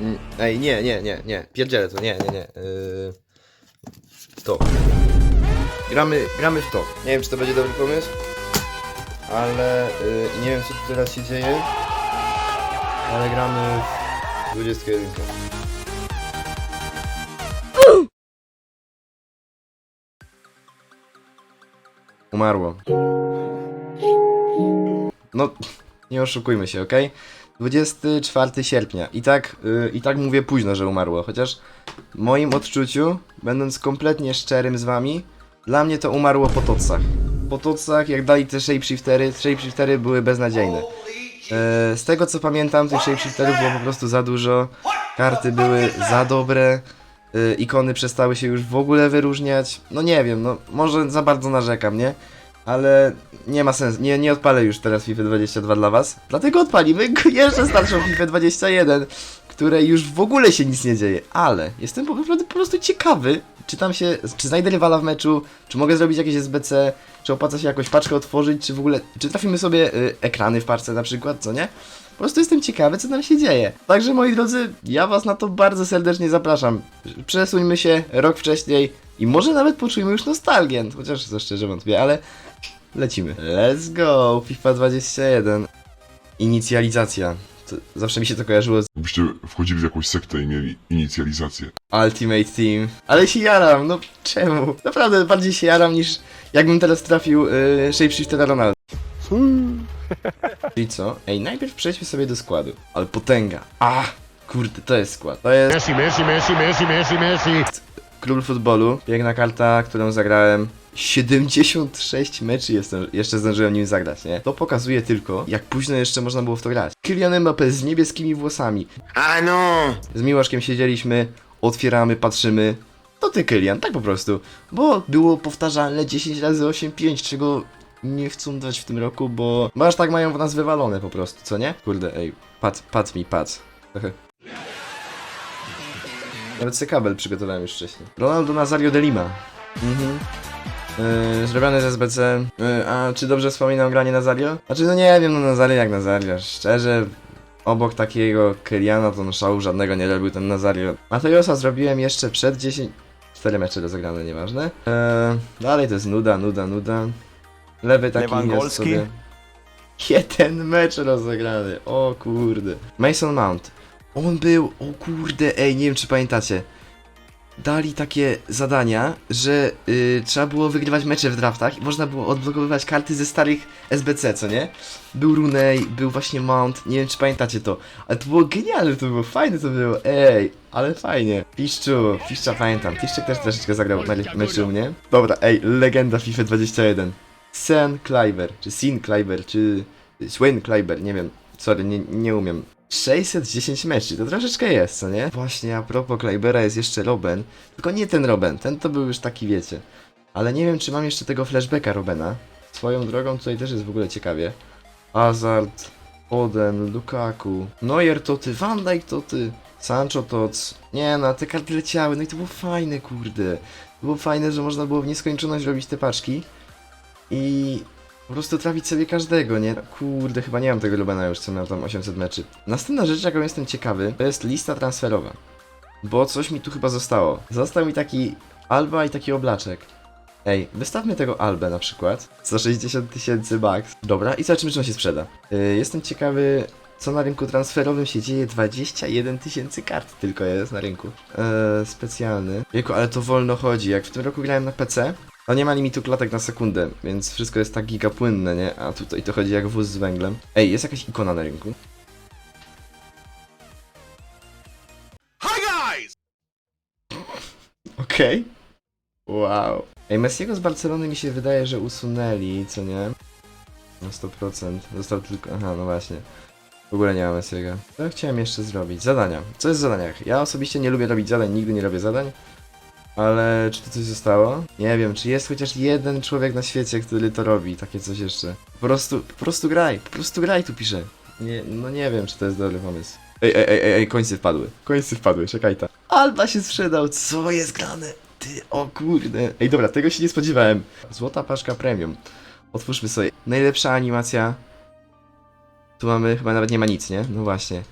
Mm, Ej, nie, nie, nie, nie. Pierdzielę to, nie, nie, nie. Yy... To. Gramy, gramy w to. Nie wiem, czy to będzie dobry pomysł, ale yy, nie wiem, co tu teraz się dzieje, ale gramy w 21. Umarło. No, nie oszukujmy się, ok? 24 sierpnia. I tak, yy, I tak mówię późno, że umarło, chociaż w moim odczuciu, będąc kompletnie szczerym z wami, dla mnie to umarło po tocach. Po tocach, jak dali te shapeshiftery, shapeshiftery były beznadziejne. E, z tego co pamiętam, tych shapeshifterów było po prostu za dużo, karty były za dobre, e, ikony przestały się już w ogóle wyróżniać. No nie wiem, no może za bardzo narzekam, nie? Ale nie ma sensu, nie, nie odpalę już teraz FIFA 22 dla was, dlatego odpalimy jeszcze starszą FIFA 21, której już w ogóle się nic nie dzieje, ale jestem po po prostu ciekawy, czy tam się, czy znajdę rywala w meczu, czy mogę zrobić jakieś SBC, czy opłaca się jakąś paczkę otworzyć, czy w ogóle, czy trafimy sobie y, ekrany w parce na przykład, co nie? Po prostu jestem ciekawy, co tam się dzieje. Także moi drodzy, ja was na to bardzo serdecznie zapraszam. Przesuńmy się rok wcześniej i może nawet poczujmy już nostalgię, chociaż to szczerze wątpię, ale lecimy. Let's go, FIFA 21. Inicjalizacja. To zawsze mi się to kojarzyło z Byście wchodzili w jakąś sektę i mieli inicjalizację. Ultimate Team. Ale się jaram, no czemu? Naprawdę bardziej się jaram niż jakbym teraz trafił yy, Shapeshiftera Ronaldo. Czyli co? Ej, najpierw przejdźmy sobie do składu. Ale potęga. A, kurde, to jest skład. To jest Messi, Messi, Messi, Messi, Messi, Messi. król futbolu. Piękna karta, którą zagrałem. 76 meczy jestem, jeszcze zdążyłem nim zagrać, nie? To pokazuje tylko, jak późno jeszcze można było w to grać. Kylian Mbappé z niebieskimi włosami. A no! Z Miłaszkiem siedzieliśmy, otwieramy, patrzymy. To ty, Kylian, tak po prostu. Bo było powtarzalne 10 razy 8-5, czego nie chcą dać w tym roku, bo... Bo aż tak mają w nas wywalone po prostu, co nie? Kurde, ej, pat, pat mi, pat. Nawet sobie kabel przygotowałem już wcześniej. Ronaldo Nazario de Lima. Mhm. Yy, zrobiony z SBC. Yy, a czy dobrze wspominam granie Nazario? Znaczy, no nie wiem, no Nazario jak Nazario. Szczerze, obok takiego Kyliana to no szału żadnego nie robił ten Nazario. Matejosa zrobiłem jeszcze przed 10... 4 mecze rozegrane, nieważne. Eee, dalej to jest nuda, nuda, nuda. Lewy taki jest sobie... Jeden mecz rozegrany, o kurde. Mason Mount. On był, o kurde, ej, nie wiem czy pamiętacie. Dali takie zadania, że y, trzeba było wygrywać mecze w draftach i można było odblokowywać karty ze starych SBC, co nie? Był Runej, był właśnie Mount, nie wiem czy pamiętacie to, ale to było genialne, to było fajne to było, ej, ale fajnie. Piszczu, Piszcza pamiętam, Piszczek też troszeczkę zagrał na meczu u mnie. Dobra, ej, legenda FIFA 21. Sen Kleiber, czy Sin Kleiber, czy Swain Kleiber, nie wiem, sorry, nie, nie umiem. 610 meczy, to troszeczkę jest, co nie? Właśnie, a propos Kleibera jest jeszcze Robben, tylko nie ten Robben, ten to był już taki, wiecie. Ale nie wiem, czy mam jeszcze tego flashbacka Robena. Swoją drogą tutaj też jest w ogóle ciekawie. Hazard, Oden, Lukaku, Neuer to ty, Van Dijk to ty, Sancho to. Nie no, te karty leciały, no i to było fajne, kurde. To było fajne, że można było w nieskończoność robić te paczki i po prostu trafić sobie każdego, nie? Kurde, chyba nie mam tego Lubena już, co miał tam 800 meczy. Następna rzecz, jaką jestem ciekawy, to jest lista transferowa. Bo coś mi tu chyba zostało. Został mi taki Alba i taki oblaczek. Ej, wystawmy tego Albę na przykład. 160 tysięcy bucks. Dobra, i zobaczymy, czy on się sprzeda. Yy, jestem ciekawy, co na rynku transferowym się dzieje. 21 tysięcy kart tylko jest na rynku. Eee, specjalny. Jego, ale to wolno chodzi. Jak w tym roku grałem na PC, to nie ma limitu klatek na sekundę, więc wszystko jest tak gigapłynne, nie? A tutaj to chodzi jak wóz z węglem. Ej, jest jakaś ikona na rynku. Hi guys! Okej. Wow. Ej, Messiego z Barcelony mi się wydaje, że usunęli, co nie? Na 100%. Został tylko... Aha, no właśnie. W ogóle nie ma Messiego. Co chciałem jeszcze zrobić? Zadania. Co jest w zadaniach? Ja osobiście nie lubię robić zadań, nigdy nie robię zadań. Ale czy to coś zostało? Nie wiem, czy jest chociaż jeden człowiek na świecie, który to robi, takie coś jeszcze. Po prostu, po prostu graj, po prostu graj tu pisze. Nie, no nie wiem, czy to jest dobry pomysł. Ej, ej, ej, ej, końce wpadły. Końce wpadły, czekaj ta. Alba się sprzedał, co jest grane? Ty, o kurde. Ej, dobra, tego się nie spodziewałem. Złota paczka premium. Otwórzmy sobie. Najlepsza animacja. Tu mamy, chyba nawet nie ma nic, nie? No właśnie.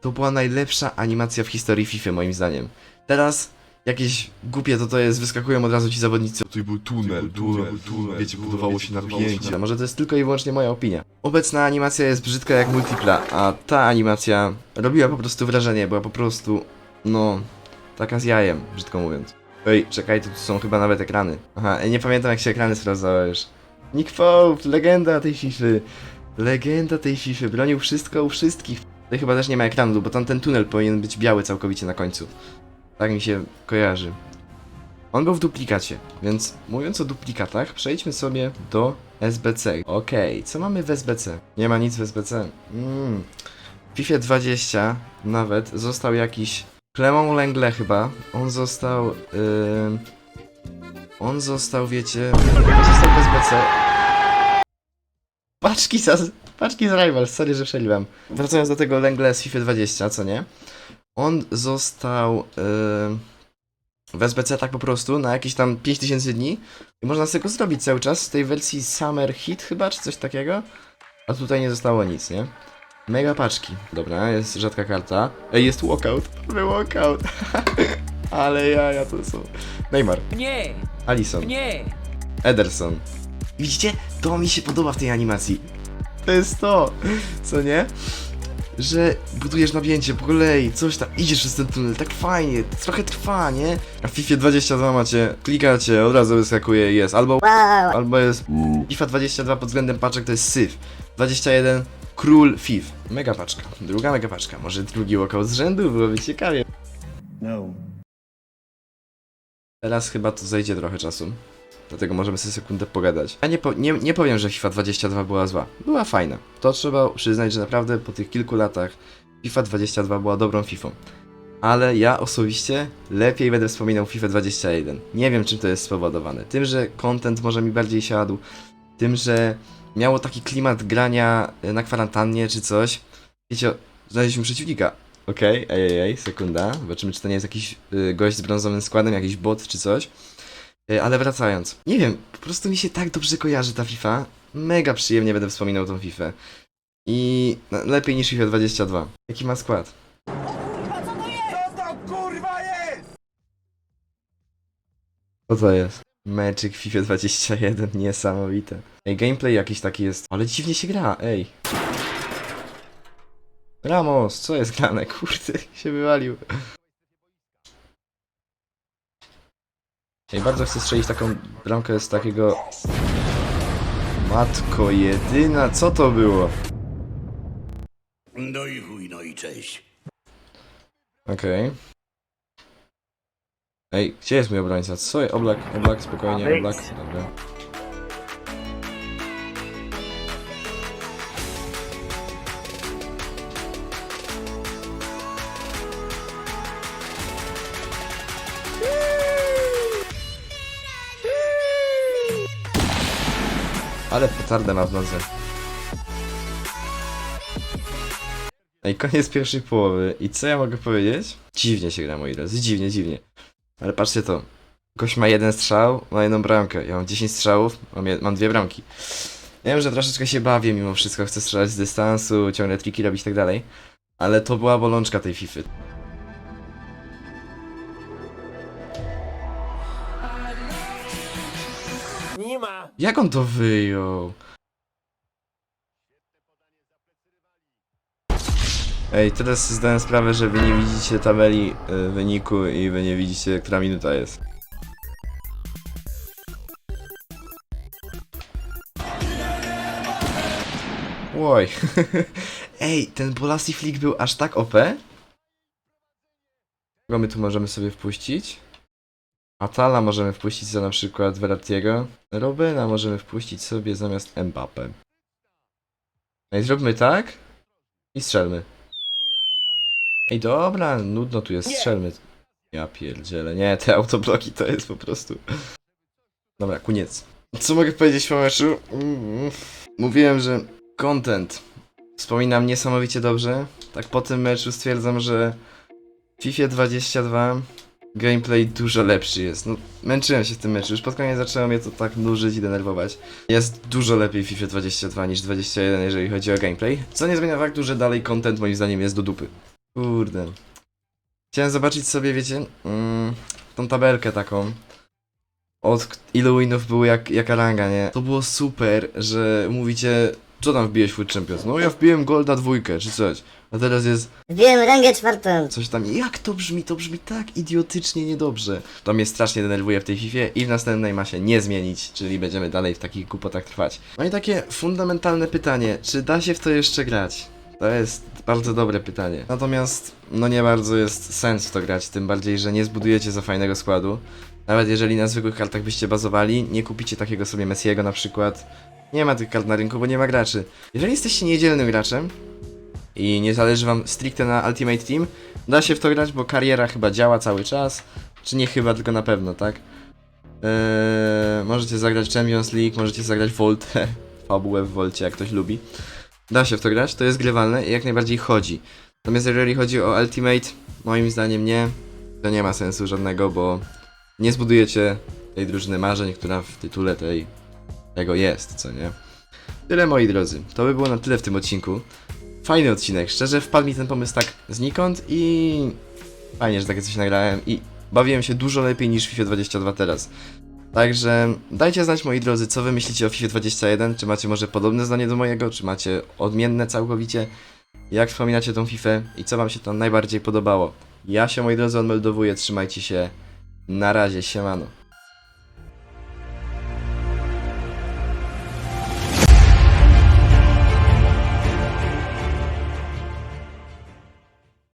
To była najlepsza animacja w historii FIFA moim zdaniem. Teraz jakieś głupie to to jest, wyskakują od razu ci zawodnicy. Tutaj był tunel, tunel, tunel. Wiecie, budowało się napięcie. Może to jest tylko i wyłącznie moja opinia. Obecna animacja jest brzydka jak multipla, a ta animacja robiła po prostu wrażenie, była po prostu, no, taka z jajem, brzydko mówiąc. Ej, czekaj, tu są chyba nawet ekrany. Aha, ej, nie pamiętam jak się ekrany sprawdzało już. Nick Pope, legenda tej FIFA. Legenda tej FIFA, bronił wszystko u wszystkich. Tutaj chyba też nie ma ekranu, bo tam ten tunel powinien być biały całkowicie na końcu. Tak mi się kojarzy. On był w duplikacie, więc mówiąc o duplikatach, przejdźmy sobie do SBC. Okej, co mamy w SBC? Nie ma nic w SBC. Mm. W FIFA 20 nawet został jakiś Clement Langley chyba. On został... Yy... On został, wiecie... Został w SBC. Paczki paczki z Rivals, sorry, że przeliwam. Wracając do tego Langley z FIFA 20, co nie? On został... Yy w SBC tak po prostu na jakieś tam 5000 dni i można sobie go zrobić cały czas w tej wersji Summer Hit chyba, czy coś takiego. A tutaj nie zostało nic, nie? Mega paczki. Dobra, jest rzadka karta. Ej, jest walkout. Był walkout. Ale jaja to są. Neymar, Nie, Alison, nie. Ederson. Widzicie? To mi się podoba w tej animacji. To jest to, co nie? Że budujesz napięcie po kolei, coś tam, idziesz przez ten tunel, tak fajnie, trochę trwa, nie? A w FIFA 22 macie, klikacie, od razu wyskakuje, jest, albo albo jest FIFA 22 pod względem paczek to jest syf. 21 król FIF. Mega paczka, druga mega paczka, może drugi walkout z rzędu, byłoby ciekawie. No. Teraz chyba to zejdzie trochę czasu. Dlatego możemy sobie sekundę pogadać. Ja nie, po, nie, nie powiem, że FIFA 22 była zła. Była fajna. To trzeba przyznać, że naprawdę po tych kilku latach FIFA 22 była dobrą FIFA. Ale ja osobiście lepiej będę wspominał FIFA 21. Nie wiem, czym to jest spowodowane. Tym, że content może mi bardziej siadł. Tym, że miało taki klimat grania na kwarantannie czy coś. Wiecie, znaleźliśmy przeciwnika. Okej, ej, ej, ej, sekunda. Zobaczymy, czy to nie jest jakiś y, gość z brązowym składem, jakiś bot czy coś. Y, Ale wracając, nie wiem, po prostu mi się tak dobrze kojarzy ta FIFA. Mega przyjemnie będę wspominał tą FIFA. I no, lepiej niż FIFA 22. Jaki ma skład? Co to jest? Magic FIFA 21, niesamowite. Ej, gameplay jakiś taki jest, ale dziwnie się gra, ej. Ramos, co jest grane? Kurde, się wywalił. Ej, bardzo chcę strzelić taką bramkę z takiego... Matko jedyna, co to było? No i chuj, no i cześć. Okej. Ej, gdzie jest mój obrońca? Co? Oblak, oblak, spokojnie, oblak. Dobra. Petardę ma w nodze. Ej, koniec pierwszej połowy. I co ja mogę powiedzieć? Dziwnie się gra, moi drodzy, dziwnie, dziwnie. Ale patrzcie to. Gość ma jeden strzał, ma jedną bramkę. Ja mam 10 strzałów, mam, mam dwie bramki. Ja wiem, że troszeczkę się bawię mimo wszystko, chcę strzelać z dystansu, ciągle triki robić i tak dalej. Ale to była bolączka tej FIFA. Nie ma. Jak on to wyjął? Ej, teraz zdałem sprawę, że wy nie widzicie tabeli y, wyniku i wy nie widzicie, która minuta jest. Oj. Ej, ten Bolasi Flick był aż tak OP? Kogo my tu możemy sobie wpuścić? Atala możemy wpuścić za na przykład Verrattiego. Robena możemy wpuścić sobie zamiast Mbappe. No i zróbmy tak. I strzelmy. Ej, dobra, nudno tu jest, strzelmy. Ja pierdzielę, nie, te autobloki to jest po prostu... Dobra, koniec. Co mogę powiedzieć po meczu? Mm, Mówiłem, że content wspominam niesamowicie dobrze. Tak po tym meczu stwierdzam, że w FIFA 22 gameplay dużo lepszy jest. No, męczyłem się w tym meczu, już pod koniec zaczęło mnie to tak nużyć i denerwować. Jest dużo lepiej w FIFA 22 niż 21, jeżeli chodzi o gameplay. Co nie zmienia faktu, że dalej content moim zdaniem jest do dupy. Kurde. Chciałem zobaczyć sobie, wiecie, mm, tą tabelkę taką. Od ilu winów było jak, jaka ranga, nie? To było super, że mówicie, co tam wbiłeś Food Champions? No ja wbiłem Golda dwójkę, czy coś. A teraz jest Wbiłem rangę czwartą. coś tam. Jak to brzmi? To brzmi tak idiotycznie niedobrze. To mnie strasznie denerwuje w tej FIFA i w następnej ma się nie zmienić, czyli będziemy dalej w takich głupotach trwać. No i takie fundamentalne pytanie, czy da się w to jeszcze grać? To jest bardzo dobre pytanie. Natomiast, no nie bardzo jest sens w to grać, tym bardziej, że nie zbudujecie za fajnego składu. Nawet jeżeli na zwykłych kartach byście bazowali, nie kupicie takiego sobie Messiego na przykład. Nie ma tych kart na rynku, bo nie ma graczy. Jeżeli jesteście niedzielnym graczem, i nie zależy wam stricte na Ultimate Team, da się w to grać, bo kariera chyba działa cały czas. Czy nie chyba, tylko na pewno, tak? Eee, możecie zagrać Champions League, możecie zagrać Volt, fabułę w Volcie, jak ktoś lubi. Da się w to grać, to jest grywalne i jak najbardziej chodzi. Natomiast jeżeli chodzi o Ultimate, moim zdaniem nie, to nie ma sensu żadnego, bo nie zbudujecie tej drużyny marzeń, która w tytule tej, tego jest, co nie? Tyle moi drodzy, to by było na tyle w tym odcinku. Fajny odcinek, szczerze wpadł mi ten pomysł tak znikąd i fajnie, że takie coś nagrałem i bawiłem się dużo lepiej niż w FIFA 22 teraz. Także dajcie znać moi drodzy, co wy myślicie o FIFA 21, czy macie może podobne zdanie do mojego, czy macie odmienne całkowicie, jak wspominacie tą FIFA i co wam się tam najbardziej podobało. Ja się moi drodzy odmeldowuję, trzymajcie się, na razie, siemano.